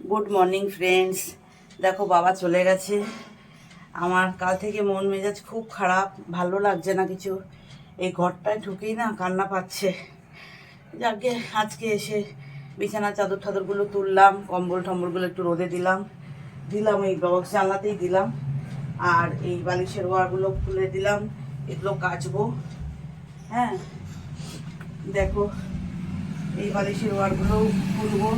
Good morning friends দেখো, বাবা চলে গেছে। আমার কাল থেকে মন মেজাজ খুব খারাপ, ভালো লাগছে না কিছু। এই ঘরটায় ঢুকেই না কান্না পাচ্ছে। যাকে আজকে এসে বিছানা চাদর ঠাদরগুলো তুললাম, কম্বল টম্বলগুলো একটু রোদে দিলাম দিলাম এই বক্স জানলাতেই দিলাম। আর এই বালিশের ওয়ারগুলো খুলে দিলাম, এগুলো কাচবো। হ্যাঁ দেখো, এই বালিশের ওয়ারগুলোও খুলবো।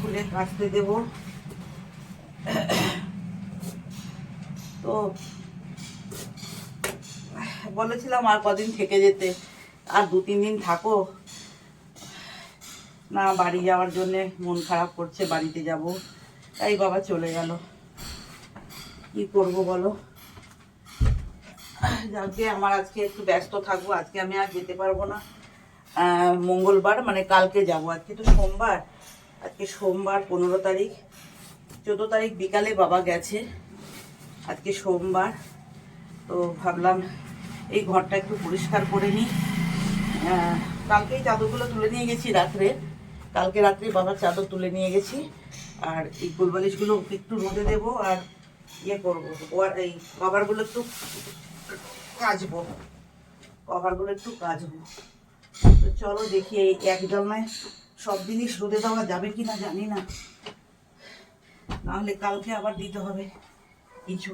খুলে কাচতে দেব। তো, বলেছিলাম আর কদিন থেকে যেতে, আর দু তিন দিন থাকো। না, বাড়ি যাওয়ার জন্যে মন খারাপ করছে, বাড়িতে যাব। তাই বাবা চলে গেল। কি করব বলো? যাকে আমার আজকে একটু ব্যস্ত থাকব, আজকে আমি আর যেতে পারব না। মঙ্গলবার মানে কালকে যাব। আজকে তো সোমবার। আজকে সোমবার পনেরো তারিখ। চোদ্দ তারিখ বিকালে বাবা গেছে আজকে সোমবার। তো ভাবলাম এই ঘরটা একটু পরিষ্কার করে নিই। কালকেই চাদরগুলো তুলে নিয়ে গেছি রাত্রে। কালকে রাত্রে বাবার চাদর তুলে নিয়ে গেছি। আর এই গোলবালিশগুলো একটু রোদে দেবো আর ইয়ে করব। এই কভারগুলো একটু কাচবো। কভারগুলো একটু কাচবো। তো চলো দেখি এই এক সব জিনিস রোদে দেওয়া যাবে কি না জানি না। নাহলে কালকে আবার দিতে হবে কিছু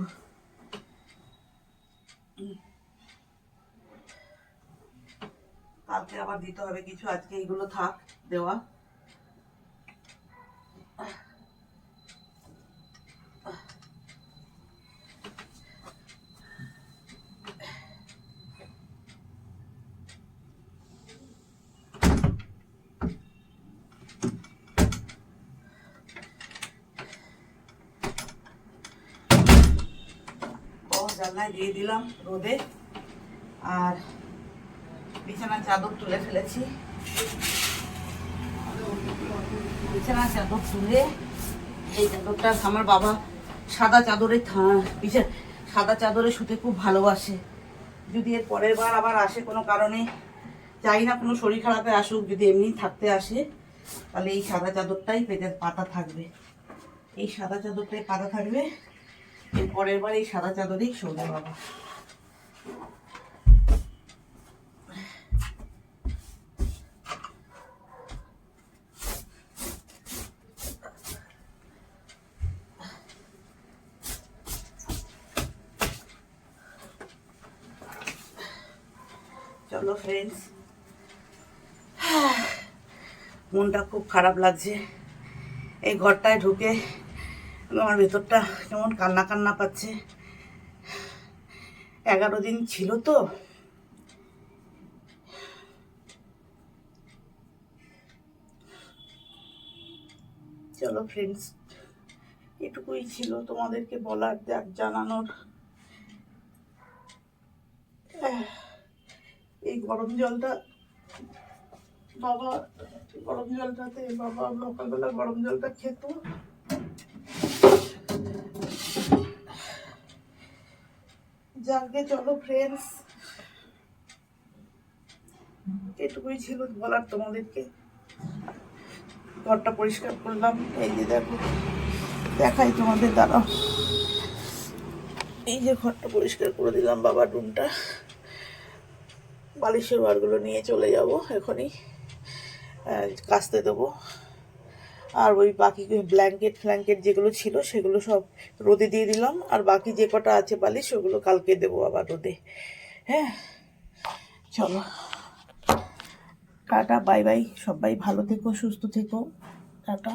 কালকে আবার দিতে হবে কিছু, আজকে এইগুলো থাক, দেওয়া। জানলায় দিয়ে দিলাম রোদে। আর বিছানার চাদর তুলে ফেলেছি। বিছানার চাদর তুলে এই চাদরটা আমার বাবা সাদা চাদরে থা- বিছা- সাদা চাদরে শুতে খুব ভালোবাসে। যদি এর পরের বার আবার আসে কোনো কারণে চাই না কোনো শরীর খারাপে আসুক, যদি এমনি থাকতে আসে, তাহলে এই সাদা চাদরটাই পেতে পাতা থাকবে। এই সাদা চাদরটাই পাতা থাকবে। পরের বার এই সাদা চাদরেই শোবে বাবা। চলো ফ্রেন্ডস মনটা খুব খারাপ লাগছে। এই ঘরটায় ঢুকে আমার ভেতরটা কেমন কান্না কান্না পাচ্ছে। এগারো দিন ছিল তো। চলো ফ্রেন্ডস এটুকুই ছিল তোমাদেরকে বলার জানানোর। এই গরম জলটা, বাবা, গরম জলটাতে, বাবা, সকালবেলা গরম জলটা খেত। যাকে চলো ফ্রেন্ডস এটুকুই ছিল বলার তোমাদেরকে। ঘরটা পরিষ্কার করলাম। এই যে দেখো, দেখাই তোমাদের দ্বারা। এই যে ঘরটা পরিষ্কার করে দিলাম বাবার রুমটা। বালিশের ওয়ারগুলো নিয়ে চলে যাব এখনই। কাস্তে দেবো। আর ওই বাকি ব্ল্যাঙ্কেট ফ্ল্যাঙ্কেট যেগুলো ছিল, সেগুলো সব রোদে দিয়ে দিলাম। আর বাকি যে কটা আছে বালিশ সেগুলো কালকে দেবো আবার রোদে। হ্যাঁ? চলো। Tata, bye bye. সবাই ভালো থেকো, সুস্থ থেকো। টাটা।